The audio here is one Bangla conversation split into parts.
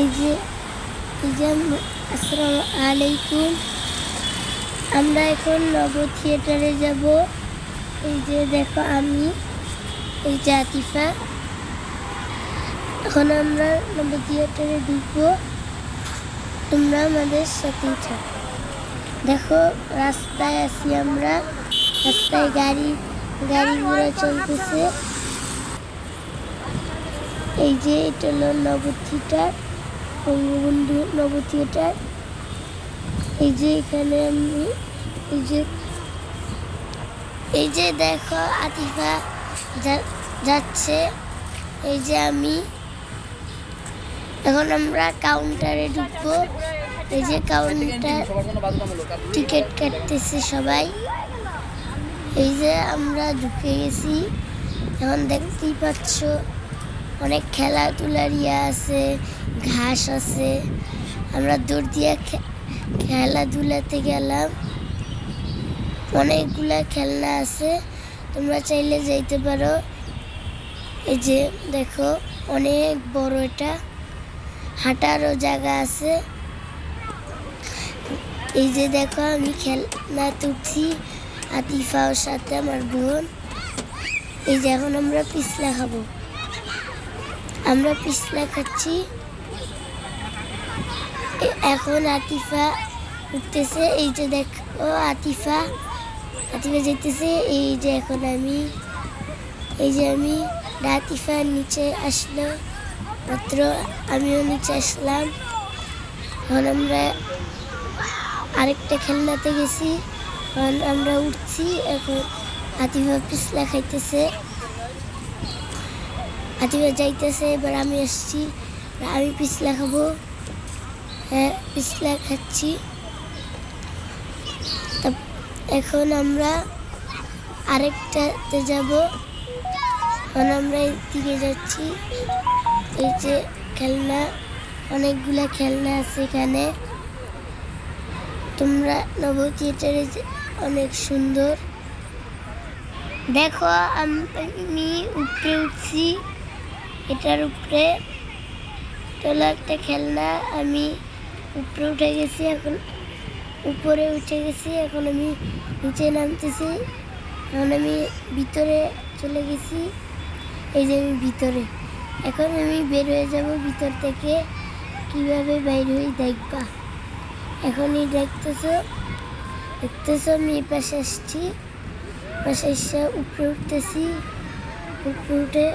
এই আলাইকুম আমরা এখন নব থিয়েটারে যাব। এই যে দেখো আমি, এই যে আতিফা এখন আমরা নব থিয়েটারে ঢুকবো। তোমরা আমাদের সাথেই থাকো। দেখো, রাস্তায় আছি আমরা। রাস্তায় গাড়ি গাড়ি ঘোড়া চলতেছে। এই যে এটা হলো নব থিয়েটার বঙ্গবন্ধু নব থিয়েটার এই যে এখানে আমি, এই যে এই যে দেখো আতিফা যাচ্ছে। এই যে আমি, এখন আমরা কাউন্টারে ঢুকবো। এই যে কাউন্টার টিকিট কাটতেছে সবাই। এই যে আমরা ঢুকে গেছি। এখন দেখতেই পাচ্ছ অনেক খেলাধুলার ইয়ে আছে, ঘাস আছে। আমরা দৌড় দিয়ে খেলাধুলাতে গেলাম। অনেকগুলা খেলনা আছে। তোমরা চাইলে যাইতে পারো। এই যে, দেখো, অনেক বড় এটা। হাঁটারও জায়গা আছে। এই যে, দেখো, আমি খেলনা তুলছি আতিফাওর সাথে আমার বোন। এই যে, এখন আমরা পিছলা খাব। আমরা পিছলা খাচ্ছি। এখন আতিফা উঠতেছে, এই যে দেখো আতিফা আতিফা যেতেছে এই যে এখন আমি, এই যে আমি আতিফা নিচে আসলো, মাত্র আমিও নিচে আসলাম। এখন আমরা আরেকটা খেলনাতে গেছি, এখন আমরা উঠছি, এখন আতিফা পিছলা খাইতেছে। আতিফা যাইতেছে, এবার আমি আসছি। আমি পিছলা খাব। হ্যাঁ পিছলা খাচ্ছি। এখন আমরা আরেকটাতে যাব। এখন আমরা দিকে যাচ্ছি। এই যে খেলনা, অনেকগুলা খেলনা আছে এখানে। তোমরা নব থিয়েটারে অনেক সুন্দর। দেখো, আমি উপরে উঠছি। এটার উপরে তোলা একটা খেলনা, আমি উপরে উঠে গেছি, এখন উপরে উঠে গেছি, এখন আমি নিচে নামতেছি, এখন আমি ভিতরে চলে গেছি, এই যে আমি ভিতরে। এখন আমি বের হয়ে যাব ভিতর থেকে, কীভাবে বাইর হই দেখবা। এখনই দেখতেছো দেখতেছো আমি এই পাশে আসছি, পাশে এসে উপরে উঠতেছি, উপরে উঠে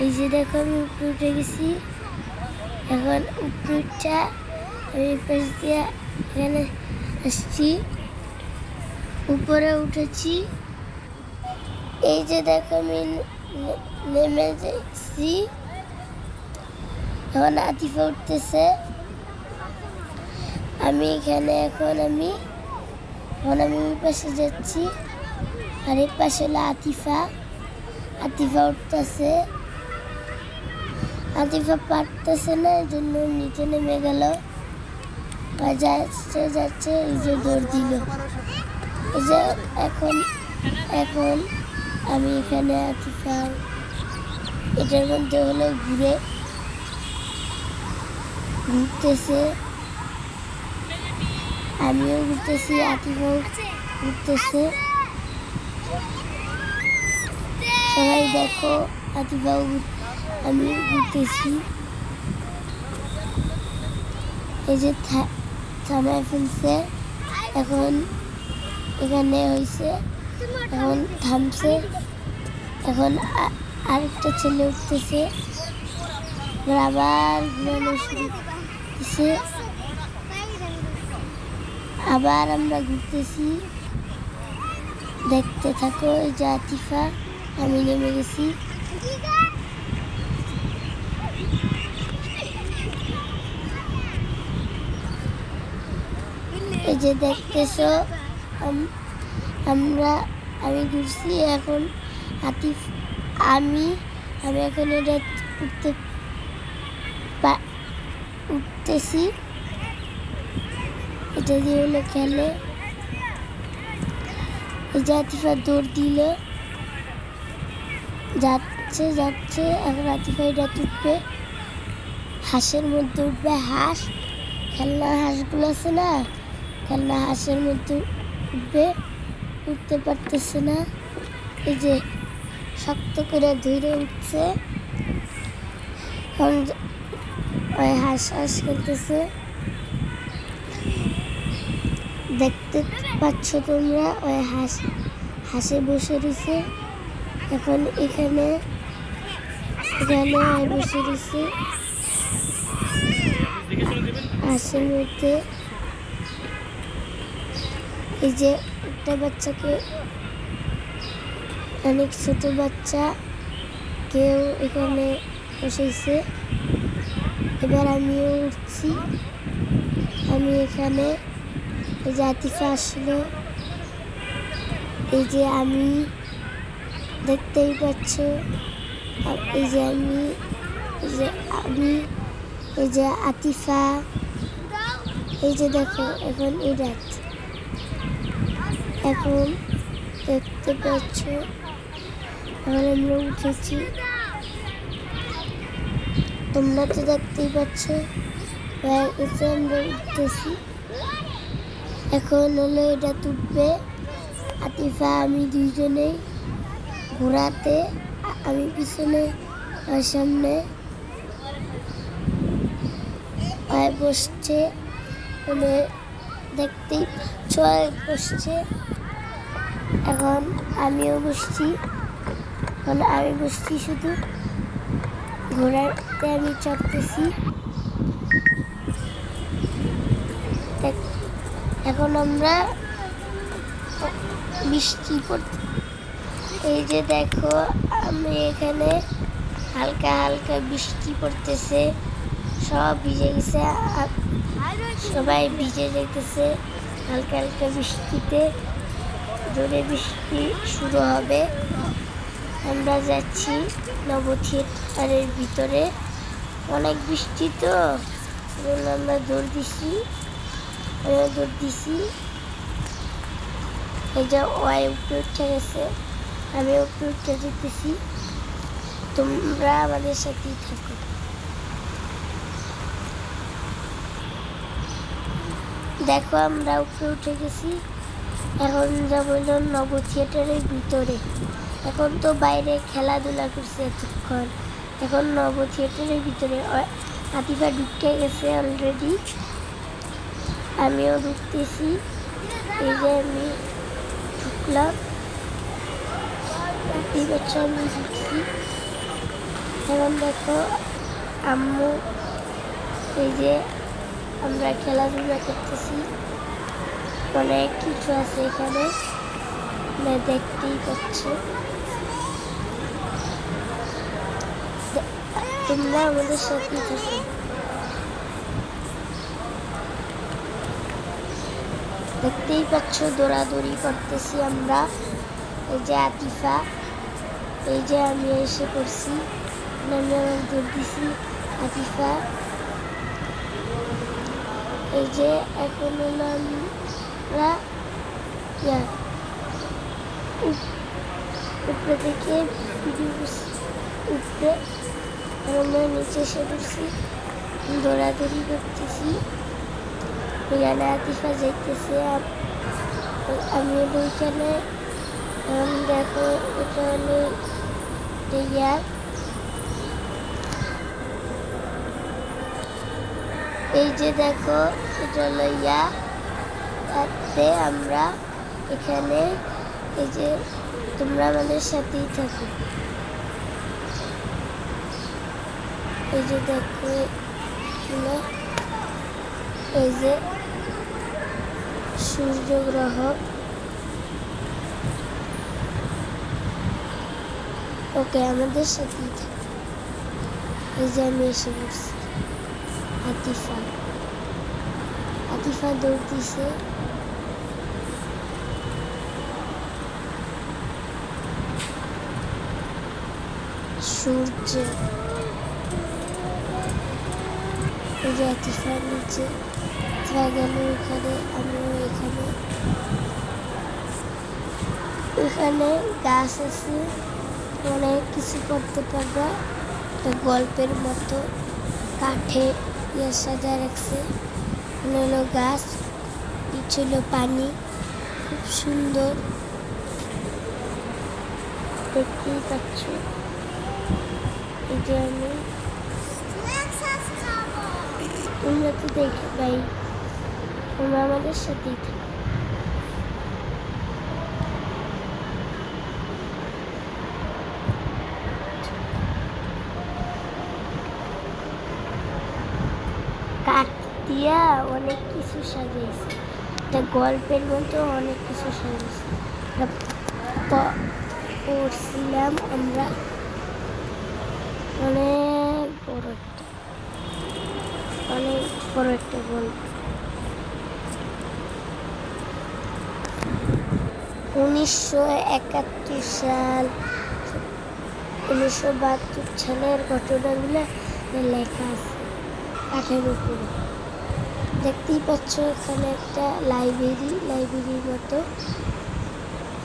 এই যে দেখো আমি উপরে উঠে গেছি। এখন উপরে উঠা আমি পাশ দিয়ে এখানে আসছি। উপরে উঠেছি। এই যে দেখো আমি নেমে যাচ্ছি। এখন আতিফা উঠতেছে। আমি এখানে এখন আমি এখন আমি ওই পাশে যাচ্ছি। আর এর পাশে হলো আতিফা। আতিফা উঠতেছে। আতিফা পারতেছে না এই জন্য নিচে নেমে গেল। যাচ্ছে যাচ্ছে, এই যে দৌড় দিল। এই যে এখন এখন আমি এখানে আতিফা এটার মধ্যে হলো ঘুরে ঘুরতেছে। আমিও ঘুরতেছি আতিফাও ঘুরতেছে। সবাই দেখো আতিফাও ঘুর- আমি ঘুরতেছি। এই যে থা- থামায় ফেলছে। এখন এখানে হয়েছে এখন থামছে। এখন আরেকটা ছেলে উঠতেছে। আবার ঘুরানো শুরু করতেছে। আবার আমরা ঘুরতেছি। দেখতে থাকো, এই যে আতিফা, আমি নেমে গেছি। এই যে দেখতেছো, আম- আমরা, আমি ঘুরছি, এখন আতিফ আমি আমি এখন এটা উঠতে উঠতেছি। এটা দিয়ে হলো খেলে। এই যে আতিফা দৌড় দিল। যাচ্ছে যাচ্ছে, এখন আতিফা এটা তুলবে। হাঁসের মধ্যে উঠবে, হাঁস। খেলনা হাঁসগুলো আছে না? খেলনা হাঁসের মধ্যে উঠবে, উঠতে পারতেছে না। এই যে শক্ত করে ধরে উঠছে। এখন ওই হাঁস হাঁস খেলতেছে। দেখতে পাচ্ছ তোমরা, ওই হাঁস, হাঁসে বসে রয়েছে। এখন এখানে এখানে বসে রয়েছে। হাঁসের মধ্যে এই যে একটা বাচ্চাকে, অনেক ছোট বাচ্চা, কেউ এখানে বসেছে। এবার আমিও উঠছি। আমি এখানে, এই যে আতিফা আসলো। এই যে আমি, দেখতেই পাচ্ছ। এই যে আমি, এই যে আমি, এই যে আতিফা। এই যে দেখো, এখন এই এখন দেখতে পাচ্ছ এখন আমরা উঠেছি। তোমরা তো দেখতেই পাচ্ছ গেছে আমরা উঠতেছি। এখন হলো এটা তুলবে। আতিফা, আমি দুইজনেই ঘোরাতে আমি পিছনে, আর সামনে বসছে। মানে দেখতেই ছয় বসছে। এখন আমিও বসছি। এখন আমি বসছি শুধু। ঘোড়াতে আমি চড়তেছি। দেখ- এখন আমরা বৃষ্টি পড়তে এই যে দেখো, আমি এখানে হালকা হালকা বৃষ্টি পড়তেছে। সব ভিজে গেছে সবাই ভিজে যেতেছে হালকা হালকা বৃষ্টিতে। জোরে বৃষ্টি শুরু হবে। আমরা যাচ্ছি নব থিয়েটারের ভিতরে। অনেক বৃষ্টি তো আমরা দৌড় দিছি। দৌড় দিছি। এই যে ওয়াই উপরে উঠে গেছে আমি উপরে উঠে যেতেছি। তোমরা আমাদের সাথেই থাকো। দেখো আমরা উপরে উঠে গেছি। এখন যাব নব থিয়েটারের ভিতরে। এখন তো বাইরে খেলাধুলা করছে এতক্ষণ। এখন নব থিয়েটারের ভিতরে আতিফা ঢুকে গেছে অলরেডি আমিও ঢুকতেছি। এই যে আমি ঢুকলাম। পাচ্ছ আমি ঢুকছি। এখন দেখো আম্মু, এই যে আমরা খেলাধুলা করতেছি। অনেক কিছু আছে এখানে? দেখতেই পাচ্ছ। তোমরা আমাদের সাথে থাকো। দেখতেই পাচ্ছ, দৌড়াদৌড়ি করতেছি আমরা। এই যে আতিফা, এই যে আমি এসে পড়ছি। আমি আমার দৌড় দিছি, আতিফা। এই যে, এখন হলো আমরা উপরে থেকে ভিডিও উপরে আমরা নিচে এসে পড়ছি, দৌড়াদৌড়ি করতেছি। এখানে আতিফা যাইতেছে, আমি ওইখানে দেখো, এটা হলো ইয়া এই যে দেখো, এটা হলো ইয়া। তাতে আমরা এখানে এই যে তোমরা আমাদের সাথেই থাকো। এই যে দেখো এই যে সূর্য গ্রহ ওকে, আমাদের সাথেই থাকো। এই যে আমি এসে পড়ছি। আতিফা। আতিফা দৌড় দিছে সূর্য। এই যে নিচে। গেল এখানে, আমিও এখানে। এখানে গাছ আছে, অনেক কিছু করতে পারবা। একটা গল্পের মতো কাঠে ইয়ে সাজা রাখছে। এখানে হলো গাছ হলো পানি। খুব সুন্দর। দেখতেই পাচ্ছ। এই যে আমি তোমরা তো দেখে ভাই তোমরা আমাদের সাথেই কাঠ দিয়া অনেক কিছু সাজাইছে একটা গল্পের মতো অনেক কিছু প- পড়ছিলাম আমরা অনেক বড় একটা, অনেক বড় একটা গল্প উনিশশো একাত্তর সাল, উনিশশো বাহাত্তর সালের ঘটনাগুলো লেখা আছে কাঠের উপরে। দেখতেই পাচ্ছ, এখানে একটা লাইব্রেরি, লাইব্রেরির মতো।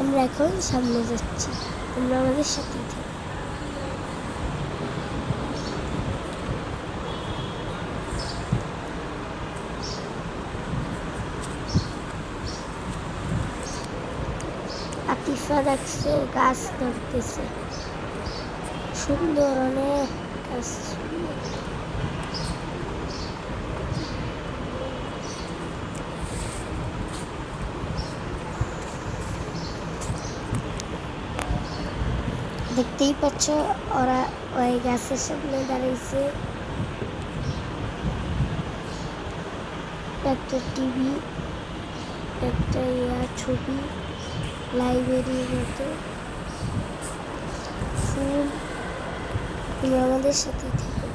আমরা এখন সামনে যাচ্ছি, আমরা আমাদের সাথেই থাকো আতিফা দেখছে গাছ ধরতেছে সুন্দর অনেক গাছ দেখতেই পাচ্ছ, ওরা ওই গাছের সামনে দাঁড়াইছে। একটা টিভি, একটা ইয়া ছবি। লাইব্রেরির মতো ফুল তুমি আমাদের সাথে থাকো।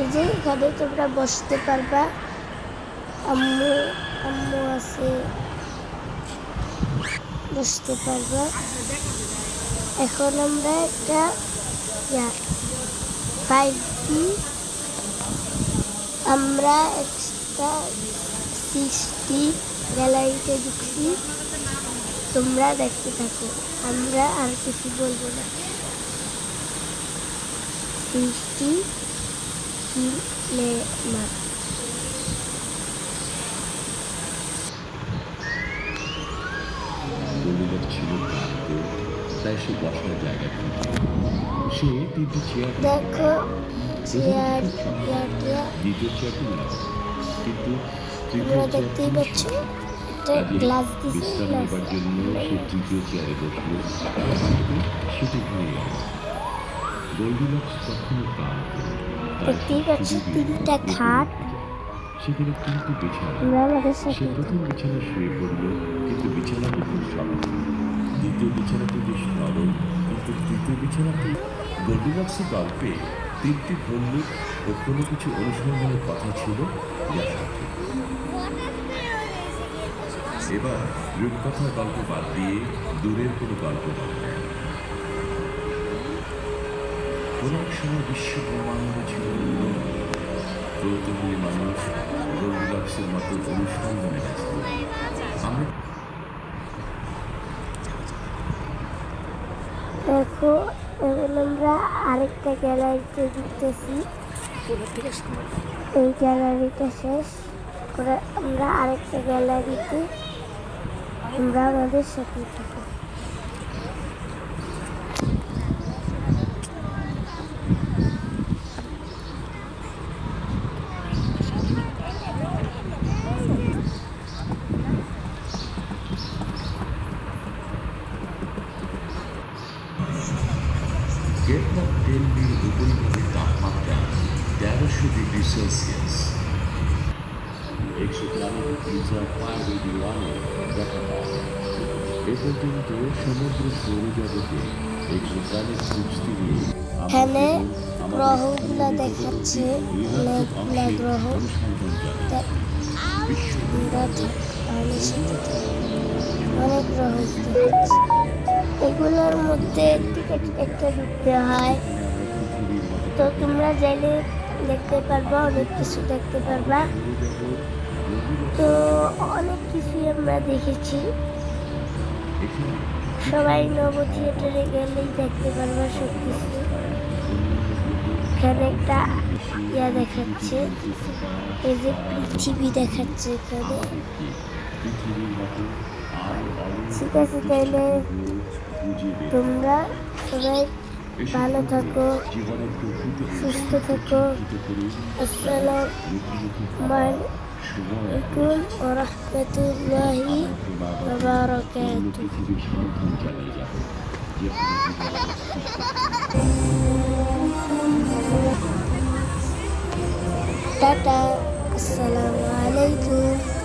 এই যে এখানে তোমরা বসতে পারবা। আম্মু আম্মু আছে। বসতে পারবা। এখন আমরা একটা ফাইভ আমরা একটা সিক্সটি গ্যালারিতে ঢুকছি তোমরা দেখতে থাকো আমরা আর কিছু বলব না সিক্সটি সিনেমা গরিবের ছিল ক্লান্ত তাই সে বসার জায়গা খুঁজে সে তিনটি চেয়ার দেখো চেয়ার কিন্তু দেখতেই পাচ্ছ একটা গ্লাস দিছে গ্লাস নেবার জন্য সে তৃতীয় চেয়ারে বসল সেটি ভেঙে গেল গোল্ডিলক্স তখনও দেখতেই পাচ্ছ তিনটা খাট সেখানে তিনটি বিছানা সে প্রথম বিছানায় শুয়ে পড়ল কিন্তু খুব দ্বিতীয় বিছানাটি বেশ নরম কিন্তু তৃতীয় বিছানাটি গোল্ডিলক্সের গল্পে তিনটি ভল্লুক ও কোনো কিছু অনুসন্ধানের কথা ছিল যা সঠিক এবার রূপকথার গল্প বাদ দিয়ে দূরের কোনো গল্প বলা যায় কোন সময় বিশ্ব ব্রহ্মাণ্ড ছিল কৌতূহলী মানুষ গোল্ডিলক্সের মতো অনুসন্ধানে ব্যস্ত। আমরা দেখো আরেকটা গ্যালারিতে ঢুকতেছি। এই গ্যালারিটা শেষ। করে আমরা আরেকটা গ্যালারিতে আমরা আমাদের সাথে থাকো তেরোশো ডিগ্রি সেলসিয়াস একশো। এ পর্যন্ত সমুদ্র সৌরজগতে একশো গিয়ে আমরা এখানে গ্রহগুলা দেখাচ্ছে, অনেকগুলা গ্রহ। অনেক গ্রহ এগুলোর মধ্যে টিকিট একটা ঢুকতে হয় তো তোমরা চাইলে দেখতে পারবা, অনেক কিছু দেখতে পারবা। তো অনেক কিছুই আমরা দেখেছি। সবাই নব থিয়েটারে গেলেই দেখতে পারবা সব কিছু এখানে একটা ইয়া দেখাচ্ছে, এই যে পৃথিবী দেখাচ্ছে এখানে। ঠিক আছে বুঝিয়ে তোমরা সবাই ভালো থাকো সুস্থ থাকো। আসসালাম আলাইকুম ওয়া টাটা আসসালামু আলাইকুম।